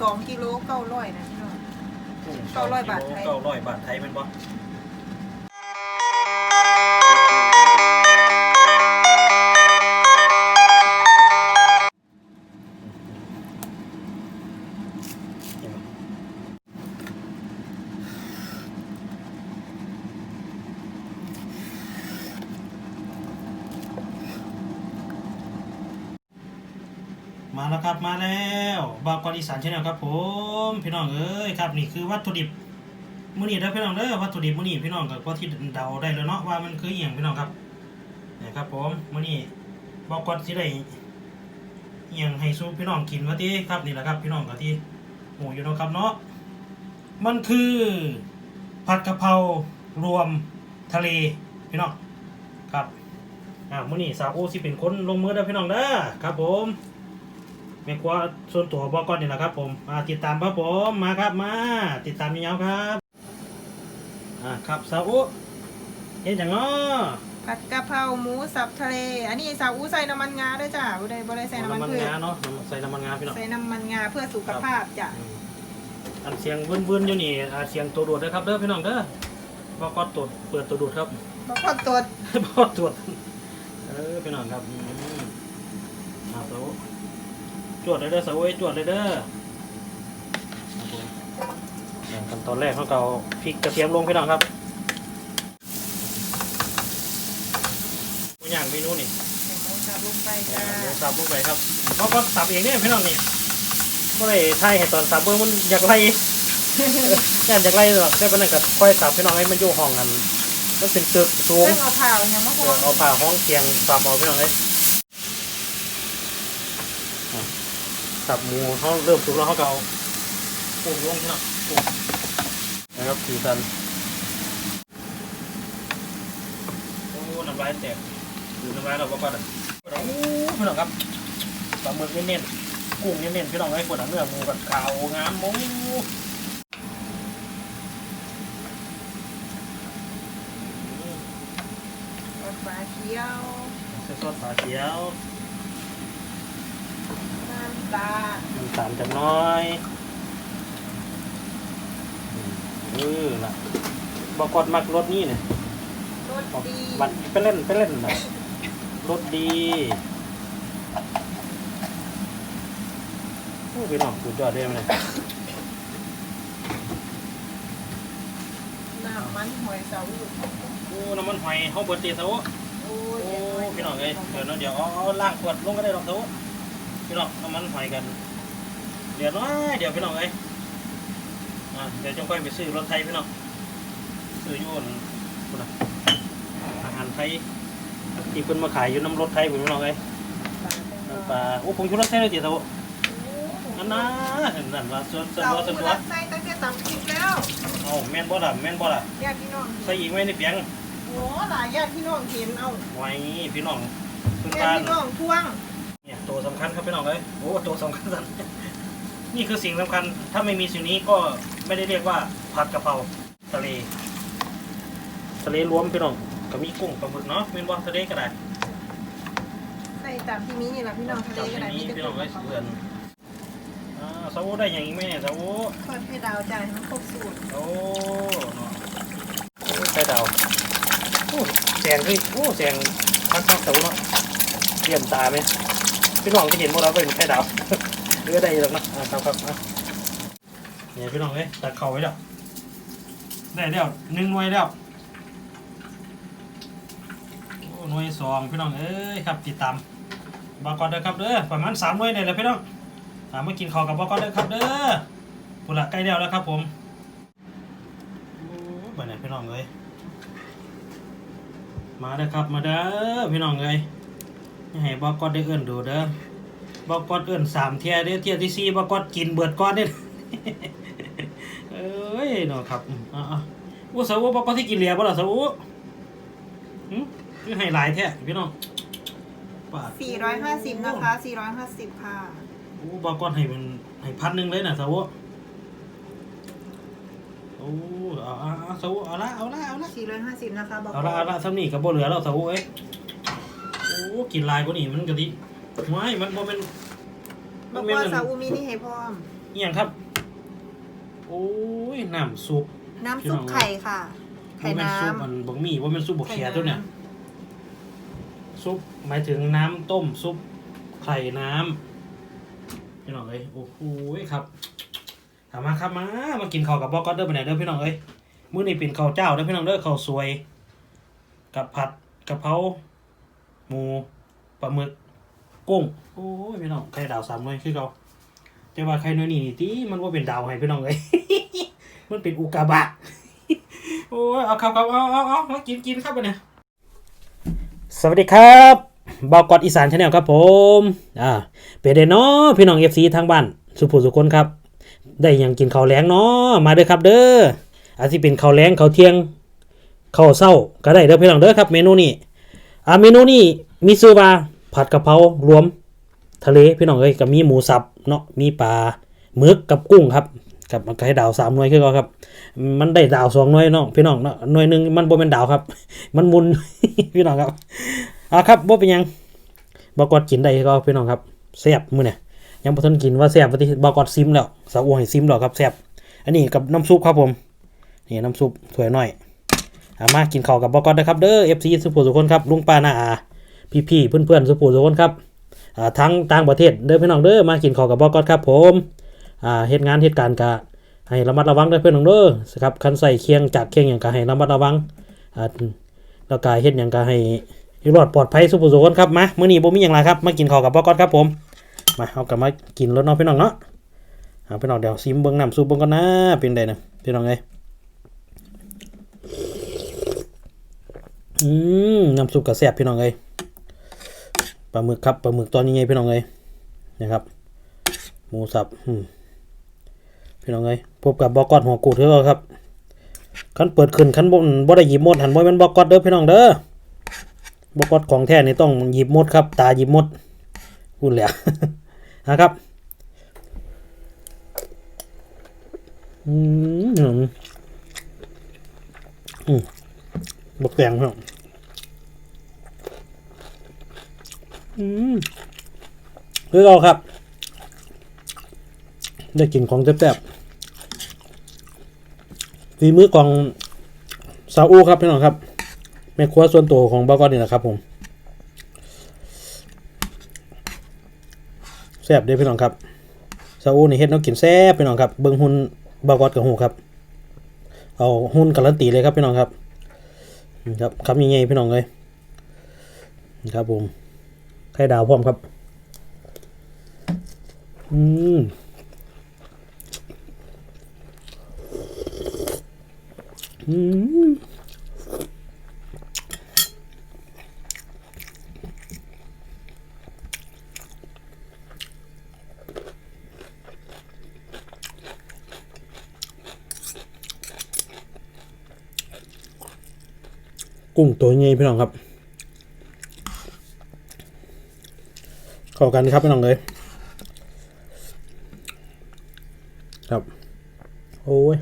สองกิโลเก้าร้อยนะพี่น้องกุ้งเก้าร้อยบาทไทย เก้าร้อยบาทไทยแมันบ่ รอีสานชาแนลครับผมพี่น้องเอ้ยครับนี่คือวัตถุดิบมื้อนี้เด้อพี่น้องเด้อวัตถุดิบมื้อนี้พี่น้องก็พอที่เดาได้แล้วเนาะว่ามันคืออหยังพี่น้องครับนี่ครับผมมื้อนี้บอกก่อนสิได้อหยังให้สู้พี่น้องกินว่าติครับนี่แหละครับพี่น้องก็ที่โหอยู่เนาะครับเนาะมันคือผัดกะเพรารวมทะเลพี่น้องครับอ่ามื้อนี้สาวโอสิเป็นคนลงมือเด้อพี่น้องเด้อครับผม แม่ครัวส่วนตัวบอกก่อนนี่แหละครับ ผมมาติดตามครับผมมาครับมา ติดตามยาวๆครับอ่าครับสาวอุเฮ็ดจังเนาะผัดกะเพราหมูสับทะเล อันนี้สาวอู้ใส่น้ำมันงาด้วยจ้ะบ่ได้บ่ได้ใส่น้ำมันน้ำมันพืชงาเนาะน้ำใส่น้ำมันงาพี่น้องใส่น้ำมันงาเพื่อสุขภาพจ้ะอืมอันเสียงวืนๆอยู่นี่อ่าเสียงตัวดูดเด้อครับเด้อพี่น้องเด้อบอกก่อนตรวจเปิดตัวดูดครับบอกขอตรวจบอกตรวจเออพี่น้องครับอืมอ่าสาวอุ จวดเลยเด้อสาวอุจวดเลยเด้อครับผมอย่างขั้นตอนแรกเขาก็เอาพริกกระเทียมลงพี่น้องครับตัวอย่างเมนูนี่ใส่หมูสับลงไปหจ้ามูสับลงไปครับเพราะก็สับเองเนี่ยพี่น้องนี่ก็เลยไทยให้ตอนสับเบิ่งมันอยากไล่แค่อยากไล่หรอกแค่ปานนั้นก็ค่อยสับพี่น้องให้มันอยู่ห้องกันมันเป็นตึกสูงเรื่องเอาผ่าอย่างมะเอฮวองเอาผ้าห้องเตียงสับเอาพี่น้องเลยอะ สับหมูเขาเริ่มสุกแล้วเขาก็เอาปุ่งลงพี่น้องปุ่งนะครับสีสันโอ้น้ำลายแตกดูน้ำลายเราก็ก่อนอะโอ้พี่น้องครับปลาหมึกเน้นๆกุ้งเน้นๆพี่น้องไอ้คนอะเนื้อหมูกับขาวงามหมูรสฟ้าเขียวเส้นซอสฝาเขียวน้ำตาลน้ำตาลจักหน้อยเออล่ะบอกกอดมักรสนี่เนี่ยรสดีมันไปเล่นไปเล่นนะรสดีโอ้พี่น้องสุดยอดเลยมันเลยน้ำมันหอยสาวอู้โอ้น้ำมันหอยเขาเบิดตีเสาโอ้โอ้ยพี่น้องเอ้ยเดี๋ยวนะเดี๋ยวเอาเอาล่างขวดลงก็ได้หรอกเสา พี่น้องน้ำมันหอยกัน เดี๋ยวน้อยเดี๋ยวพี่น้องเอ้ยอะเดี๋ยวจะค่อยไปซื้อรถไทยพี่น้องซื้ออยูนพุ่นน่ะอาหารไทยที่เพิ่นมาขายอยู่น้ำรถไทยพุ่นพี่น้องเอ้ยน้ำปลาโอ้ผมอยู่รถไทยเลยตีเสาอันน่ะเห็นนั่นว่าส่วนส่วนเสาตัวส่วนอู้ตัวรักใส่ตั้งแต่ตับคลิปแล้วเอาแม่นบ่ล่ะแม่นบ่ล่ะญาติพี่น้องใส่อีกไว้ในเปียงโอ้หลายญาติพี่น้องเห็นเอาไว้พี่น้องเพิ่นญาบ้าตินพี่น้องท่วงเนี่ยตัว สำคัญครับพี่น้องเอ้ยโอ้ตัวสำคัญสันนี่คือสิ่งสำคัญ ถ้าไม่มีสิ่งนี้ก็ไม่ได้เรียกว่าผัดกะเพราทะเล ทะเลรวมพี่น้องก็มีกุ้งปลาหมึกเนาะเป็นว่าทะเลก็ได้ใส่ตามที่มีนี่แหละพี่น้องทะเลก็ได้มีมีแต่พี่กุ้น้องงเอ้ยเพื่อนอ่าสาวได้อย่างอีกไหมเนี่ยสาวทอดให้ดาวจ่ายให้มันครบสูตรโอ้เนาะโอ้ไข่ดาวโอ้แสงเฮ้ยโอ้แสงพักพักสาวเนาะเลี่ยมตาไหม พี่น้องที่เห็นพวกเราเป็นไข่ดาวเลือได้หรอกนะอ่าครับครับเนี่ยพี่น้องเอ้ยตัดเข่าไว้แล้วได้แล้วหนึ่งหน่วยแล้วหน่วยสองพี่น้องเอ้ยครับติดตามบอกก่อนเด้อครับเด้อประมาณสามหน่วยได้แล้วพี่น้องอามากินข้าวกับบอกก่อนเด้อครับเด้อปุระใกล้แล้วแล้วครับผมโอ้ไปไหนพี่น้องเอ้ยมาเด้อครับมาเด้อพี่น้องเอ้ย ให้บอกก่อนได้เอื้อนดูเด้อบอกกอดเอื่นสามเทียเด้อเทียที่สี่บอกกอดกินเบิดก้อนเด้อเอ้ยเนาะครับอืมอะอะอู้สาวบอกกอดที่กินเหลียบ่ล่ะสาวหืมคือให้หลายแท้พี่น้องปาด450นะคะ450ค่ะอู้บอกกอดให้มันให้พันหนึ่งเลยนะสาวโอ้เอาเอาเอาสาวเอาละเอาละเอาละ450นะคะบอกเอาละเอาละซ้ำนี่กับบ่เหลือแล้วสาวเอ้ยโอ้กินหลายกว่านี่มันก็ดิไม่มันบ่เป็นบอกแม่ว่านสาวอูมีนี่ให้พร้อมเอียงครับ โอ้ยน้ำซุป น้ำซุปไข่ค่ะ ไข่บ่แม่น้ซุปมันบักหมี่ว่ามันซุปำบักเขียตัวเนี่ยซุปหมายถึงน้ำต้มซุปไข่น้ำพี่น้องเอ้ยโอ้โหครับถามมาครับมามากินข้าวกับบอกก็เด้อไปไหนเด้อพี่น้องเอ้ยมื้อนี้เป็นข้าวเจ้าเด้อพี่น้องเด้อข้าวสวย กับผัดกะเพรา หมูปลาหมึกกุ้งโอ้ยพี่น้องไข่ดาวสามหน่วยคือเขาแต่ว่าไข่หน่วยนี่ตีมันว่าเป็นดาวให้พี่น้องเอ้ยมันเป็นอุกกาบาตโอ้ยเอาครับครับเอาเอาเอามากินกินครับไปเนี่ยสวัสดีครับบอกกอดอีสานชาแนลครับผมอ่าเป็นเดเนาะพี่น้องเอฟซีทางบ้านสุภูสุคนครับ ได้หยังกินข้าวแรงเนาะมาเด้อครับเด้ออาจจะเป็นข้าวแรงข้าวเที่ยงข้าวเศร้าก็ได้เด้อพี่น้องเด้อครับ เมนูนี้ อ่าเมนูนี้มีชื่อว่าผัดกะเพรารวมทะเลพี่น้องเอ้ยกับมีหมูสับเนาะมีปลาหมึกกับกุ้งครับกับมันก็ให้ดาวสามหน่วยคือเขาครับ มันได้ดาวสองหน่วยเนาะพี่น้องเนาะหน่วยหนึ่งมันบ่เป็นดาวครับ มันมุนพี่น้องครับอ่าครับบ่เป็นยังบอกอดกินได้ก็พี่น้องครับแซ่บมื้อเนี่ยยังบ่ทันกินว่าแซ่บว่าที่บอกกอดซิมแล้วสาวอ้วนให้ซิมแล้วครับแซ่บอันนี้กับน้ำซุปครับผมนี่น้ำซุปถ้วยหน้อย อามากินข้าวกับบอกกอดนะครับเด้อ FC สุภูสุคนครับลุงป้านาอาพี่ๆเพื่อนๆสุภูสุคนครับทั้งต่างประเทศเด้อพี่น้องเด้อมากินข้าวกับบอกกอดครับผมอ่าเฮ็ดงานเฮ็ดการณ์กะให้ระมัดระวังด้วยเพื่อนของเด้อครับคันใส่เคียงจากเคียงอย่างก็ให้ระมัดระวังอาแล้วก็เฮ็ดอย่างก็ให้รอดปลอดภัยสุขสุคนครับมามื้อนี้บ่มีหยังไรครับมากินข้าวกับพ่อก๊อตครับผมมาเอากลับมากินแล้วเพี่น้องเนาะเอาพี่น้องเดี๋ยวซิมเบิ่งน้ำซุปเบิ่งก่อนนะเป็นไดนะพี่น้องเอ้ อืมน้ำซุปก็แซบพี่น้องเอ้ยปลาหมึกครับปลาหมึกตอนนี้ไงพี่น้องเอ้ยนะครับหมูสับพี่น้องเอ้ยพบกับบอกอดหัวกูดเถอะครับคันเปิดขึ้นคันบนบ่ได้หยิบมดหันบ่แม่นบอกอดเด้อพี่น้องเด้อบอกอดของแท้นี่ต้องหยิบมดครับ ตาหยิบมดพูดแหละนะครับอืมอืม บกแตงพี่น้องอืมคือเราครับ ได้กินของแซ่บๆฝีมือของซาอูครับพี่น้องครับแม่ครัวส่วนตัวของบ้ากอนนี่แหละครับผมแซ่บเด้อพี่น้องครับซาอูนี่เฮ็ดแน้องกินแซ่บพี่น้องครับ เบิ่งหุ่นบ้ากอนกับหูครับ เอาหุ่นการันตีเลยครับพี่น้องครับ นี่ครับคำยังไงพี่น้องเลยครับผมไข่ดาวพร้อมครับ อืมอืม กุ้งตัวนี้พี่น้องครับเข้ากันครับพี่น้องเลยครับ โอ้ย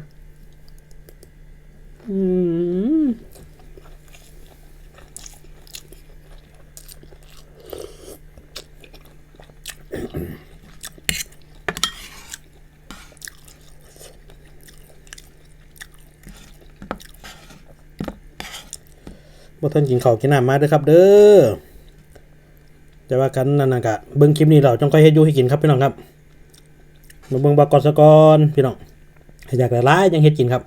อืม บ่นกินข้าวกินน้ำมาด้วยครับ เด้อแต่ว่ากันนั่นนะกะเบิ้งคลิปนี้เราจงค่อยให้ยูให้กินครับพี่น้องครับมาเบิ้งบากรสกอนพี่น้องอยากได้หลายยังเฮ็ดกินครับ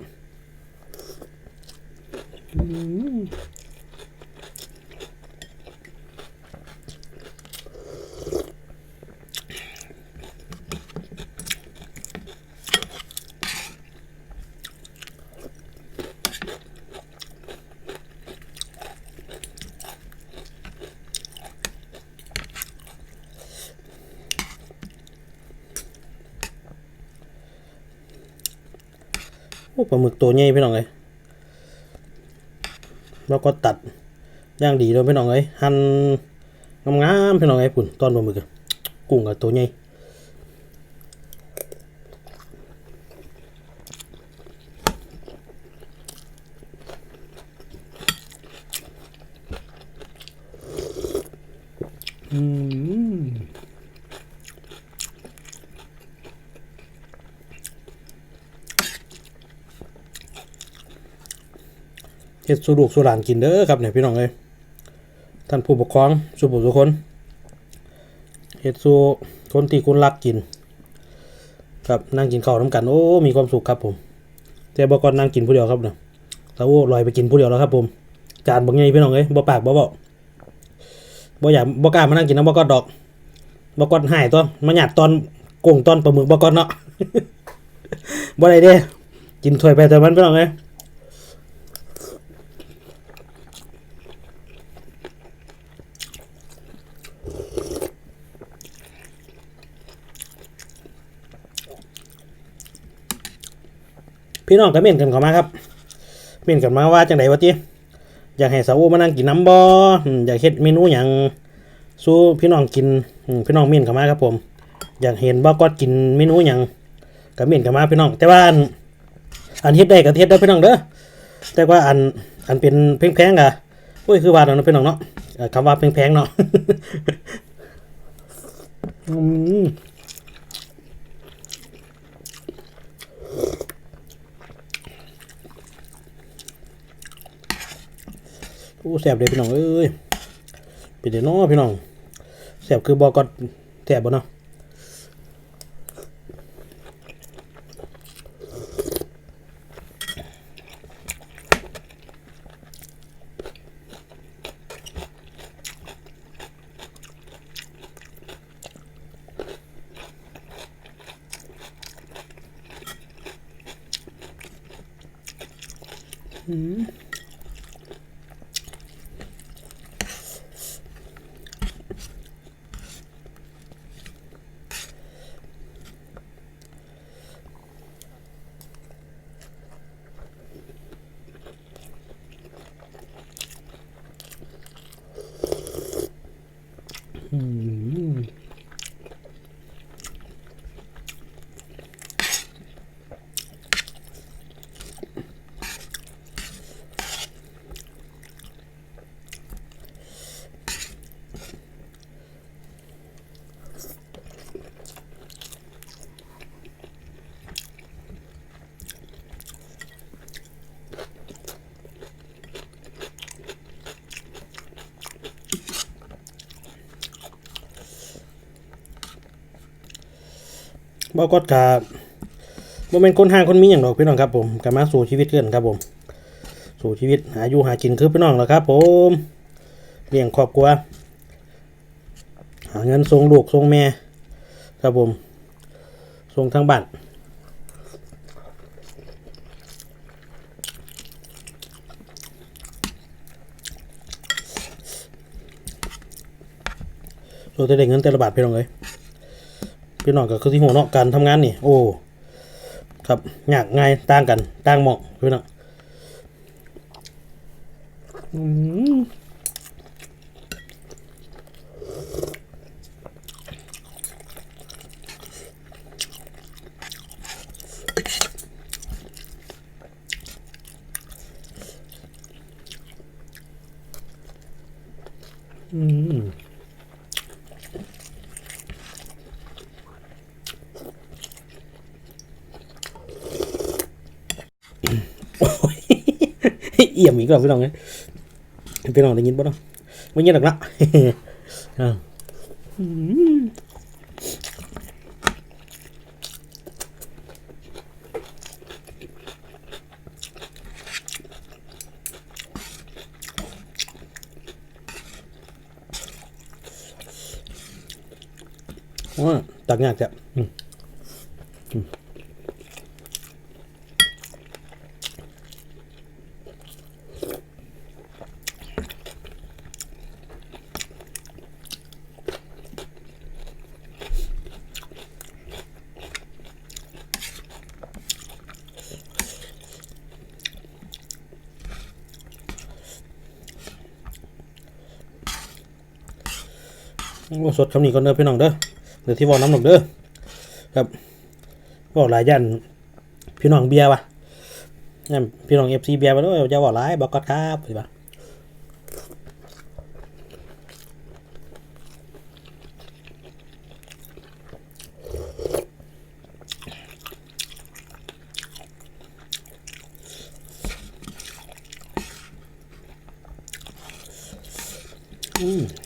ปลาหมึกตัวใหญ่พี่น้องเลยแล้วก็ตัดย่างดีเลยพี่น้องเลยหั่นงามๆพี่น้องเลยปุ่นตอนปลาหมึกกุ้งกับตัวใหญ่อืม เฮ็ดสู่ลูกสู่หลานกินเด้อครับเนี่ยพี่น้องเอ้ยท่านผู้ปกครองสู่ผู้ทุกคนเฮ็ดสู่คนที่คุณรักกิน ครับนั่งกินข้าวน้ำกันโอ้ มีความสุขครับผมแต่บอกก่อนนั่งกินผู้เดียวครับเนะตาโอ้ลอยไปกินผู้เดียวแล้วครับผมจานบางไงพี่น้องเอ้ยบ่ปากบ่เบาบ่อยากบ่กล้ามานั่งกินน้ำบ่กอดดอกบ่กอดหายตัวมาหยาดตอนโก่งตอนปลาหมึกบ่กอดเนาะบ่ได้เด้กินถ้วยไปแต่มันพี่น้องเอ้ย พี่น้องก็เม่นกันเข้ามาครับ เม่นกันมาว่าจังไดวะติอยากให้สาวมานั่งกินน้ำบออยากเฮ็ดเมนูหยังสู้พี่น้องกินพี่น้องเม่นเข้ามาครับผม อยากเห็นบ่กอดกินเมนูหยังก็เม่นเข้ามาพี่น้อง แต่ว่าอันอันเฮ็ดได้ก็เฮ็ดได้พี่น้องเด้อแต่ว่าอันอันเป็นแพงๆก็โอ้ยคือว่าเนาะพี่น้องเนาะคำว่าแพงๆเนาะอืม แสบเลยพี่น้องเอ้ยเป็นเดี๋ยวน้อพี่น้องแสบคือบอกก็แสบบ่เนาะอืม บอกก็กาบ่แม่นคนห่างคนมีอย่างดอกพี่น้องครับผมกามาสู่ชีวิตเกินครับผม สู่ชีวิตหาอยู่หากินคือพี่น้องแหล้วครับ ผมเลี้ยงครอบครัวหาเงินส่งลูกส่งแม่ครับผมส่งทางบ้านส่วนแต่ได้เงินแต่ละบาทพี่น้องเลย พี่น้องก็คือที่หัวเนาะการทำงานนี่ โอ้ ครับยากง่ายต่างกันต่างเหมาะพี่น้องอืม อืมโอ้ย เอี่ยมอีกแล้วพี่น้องเอ้ยพี่น้องได้ยินป่ะเนาะไม่ยินหรอกนะอ่าอืมว่าตักยากจ้ะ สดคำนี้ก่อนเด้อพี่น้องเด้อเดี๋ยวที่วอกน้ำหนกเด้อครับบอกหลายยันพี่น้องเบียร์วะนี่พี่น้องเอฟซีเบียร์มาด้วยจะบอกหลายบอกก็ครับใช่ปะอืม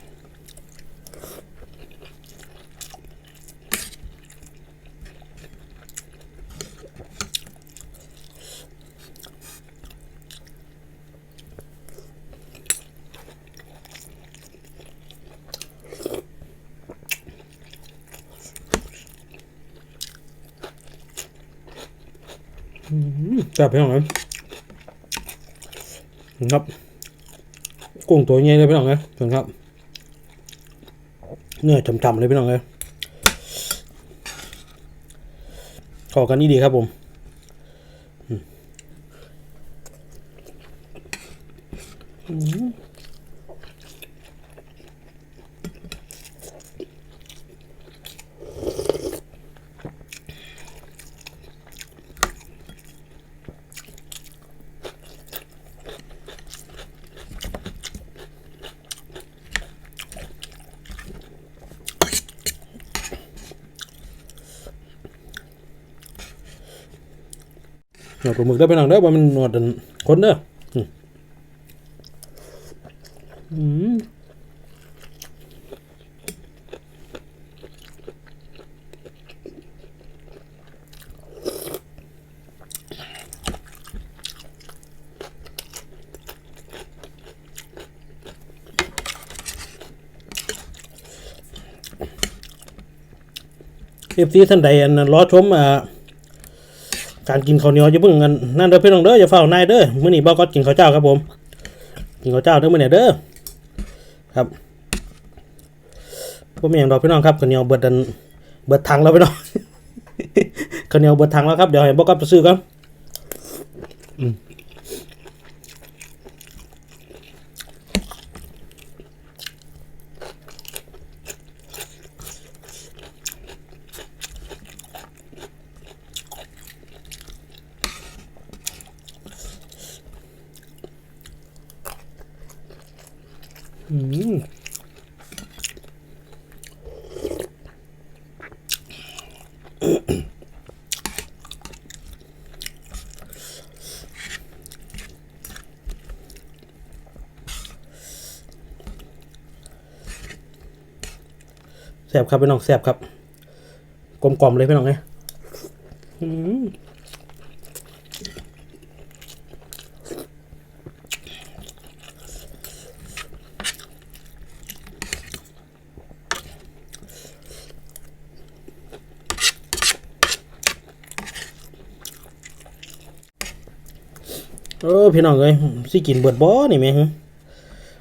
จับพี่น้อยครับกุ้งตัวใหญ่เลยพี่น้องเลยเห็นครับ เนื้อจำๆเลยพี่น้องเลยขอกันนี่ดีครับผมอืม ปลาหมึกได้อพี่น้องเด้อว่ามันหนวดันคนเด้ออืมเอฟซีท่านใดอันนั้นรอชมอ่า การกินข้าวเหนียวจะเพิ่งกันนั่นเด้อพี่น้องเด้ออย่าเฝ้านายเด้อมื้อนี้บ่ก็กินข้าวเจ้าครับผม กินข้าวเจ้าเด้อมื้อนี้เด้อครับบ่มีหยังดอกพี่น้องครับข้าวเหนียวเบิดดันเบิดถังแล้วพี่น้องข้าวเหนียวเบิดถังแล้วครับเดี๋ยวให้บ่ก็ไปซื้อกับอืม แซบครับพี่น้องแซบครับ กลมกล่อมเลยพี่น้องเอ้ เออพี่น้องเอ้ยสิกินเบิดบ่นี่แม่ฮะ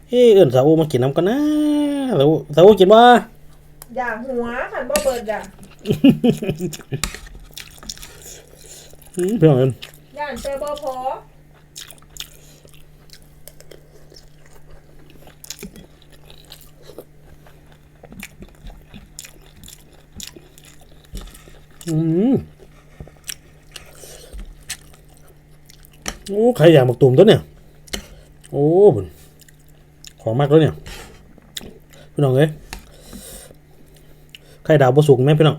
เอ้ยเอิ้นสาวมากินน้ำกันนะสาวสาวกินบ่อย่าหัวขันบ่เบิดอะอืมพี่น้องเอ้ยย่านเจอบ่พออืม โอ้ใครอยากหมกตุ่มตัวเนี่ย โอ้บุญของมากแล้วเนี่ยพี่น้องเอ้ยไข่ดาวบสุกไหมพี่น้อง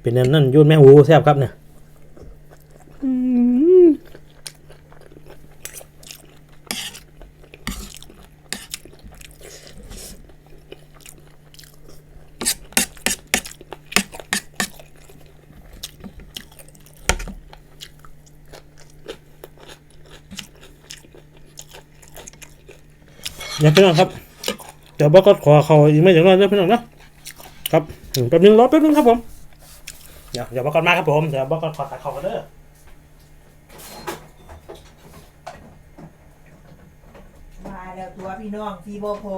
เป็นนั่นนั่นยุ่นแม่หูแซ่บครับเนี่ยอืม เนี่ยพี่น้องครับ เดี๋ยวบอกก็ขอเขาอีกไม่ถึงน้อยนะพี่น้องนะครับอืมแป๊บนึงรอแป๊บนึงครับผมเดี๋ยวเดี๋ยวบอกก่อนมาครับผมเดี๋ยวบอกก่อนขอตัดเขากันเด้อมาแล้วตัวพี่น้องที่บ่พอ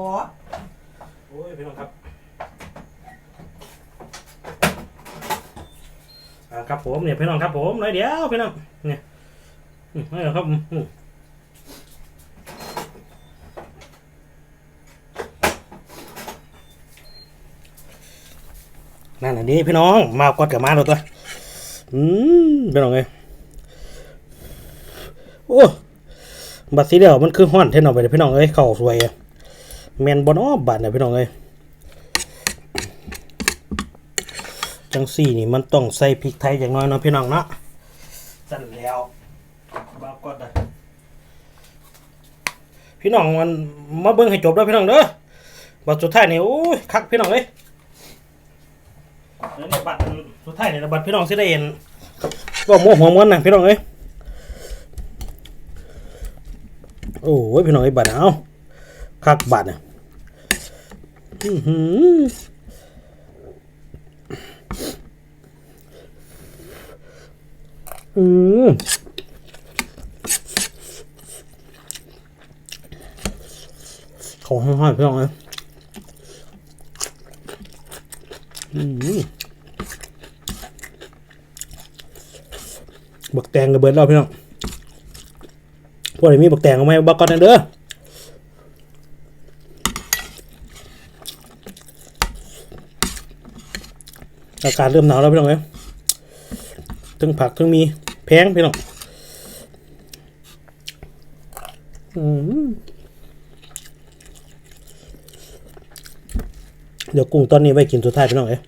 โอ้ยพี่น้องครับอ่าครับผมเนี่ยพี่น้องครับผมน้อยเดียวพี่น้องเนี่ยอืมน้อยเดียวครับ นั่นน่ะดีพี่น้องมากดกับมาแล้วตัวอืมพี่น้องเอ้ยโอ้บัดสีเดียวมันคือห้อนเท่นเอาไปเลยพี่น้องเอ้ยเข่าสวยอะแมนบอนอบาดเนี่ยพี่น้องเอ้ยจังสี่นี่มันต้องใส่พริกไทยอย่างน้อยเนาะพี่น้องเนาะสั่นแล้วบ้ากอดอะพี่น้องมันมาเบิ่งให้จบแล้วพี่น้องเด้อบัตรสุดท้ายนี่โอ้ยคักพี่น้องเอ้ย แล้วนี่บัตรสุดท้ายนี่นะบัตรพี่น้องสิได้เห็นก็โมหัวม้วนนะพี่น้องเอ้ยโอ้ยพี่น้องเอ้บัตรเอาคักบัตรเนี่ยอื้อหืออืมของห้อยๆพี่น้องนะอืม บักแตงกับเบิร์ดเราพี่น้องพวกนี้มีบักแตงเอาไหมบักก่อนนะเด้ออากาศเริ่มหนาวแล้วพี่น้องเอ้ยทั้งผักทั้งมีแพงพี่น้องอืม เดี๋ยวกุ้งตอนนี้ไว้กินสุดท้ายพี่น้องเอ้ย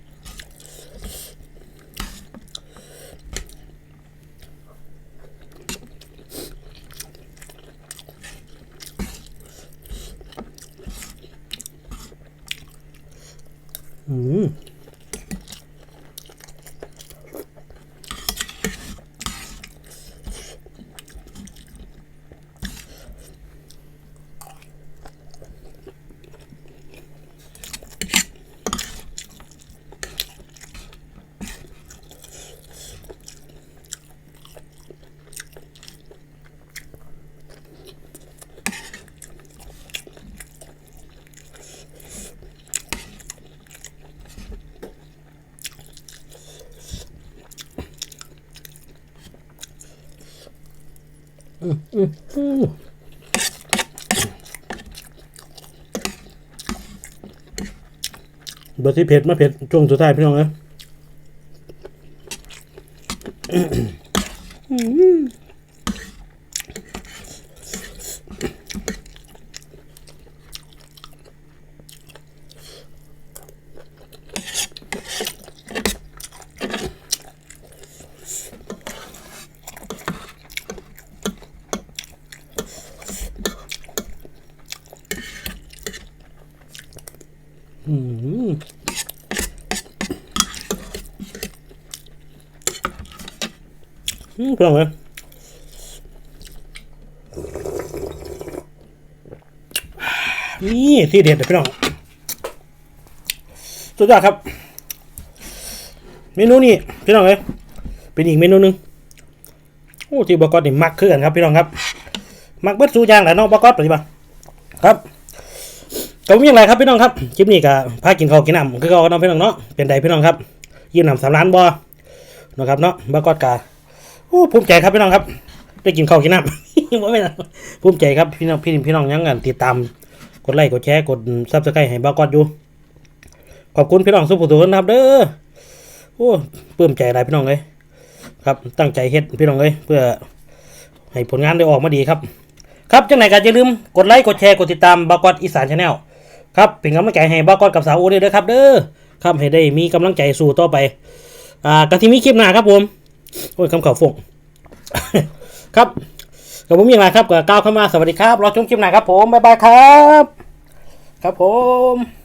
มอืมอืมเบอร์ที่เผ็ดมาเผ็ดช่วงสุดท้ายพี่น้องเอ้ยอืม พี่น้องเอ้ยนี่ที่เด็ดเลยพี่น้องสุดยอดครับ เมนูนี้พี่น้องเอ้ยเป็นอีกเมนูหนึ่งโอ้ที่บกอนี่มักคือนครับพี่น้องครับ มักเบิดสูย่างแหละเน้องบกอปฏิบัติครับก็ไม่มีอะไรครับพี่น้องครับคลิปนี้ก็พากินข้าวกินน้ำคือเขาก็น้องพี่น้องเนาะเป็นใดพี่น้องครับ ยืนนำสามล้านบ่นะครับเนาะบกอดกา โอ้ภูมิใจครับพี่น้องครับ ได้กินข้าวกินน้ำว่าไม่นภูมิใจครับพี่น้องพี่พี่น้องยังกันติดตาม กดไลค์กดแชร์กดซับสไครต์ให้บอกอดอยู่ ขอบคุณพี่น้องสุภุทุนนะครับเด้อโอ้ปลื้มใจหลายพี่น้องเลยครับ ตั้งใจเฮ็ดพี่น้องเลยเพื่อให้ผลงานได้ออกมาดีครับ ครับจังไหนก็อย่าลืมกดไลค์กดแชร์กดติดตามบากอดอีสานชาแนลครับเป็นกำลังใจให้บากอดกับสาวโอด้วยครับ เด้อครับให้ได้มีกำลังใจสู่ต่อไปอ่ากะที่มีคลิปหน้าครับผม โอ้ยคำข่าวฟงครับกับผมยังไงครับกับก้าวเข้ามาสวัสดีครับรอชมคลิปหน้าครับผมบ๊ายบายครับ ครับผม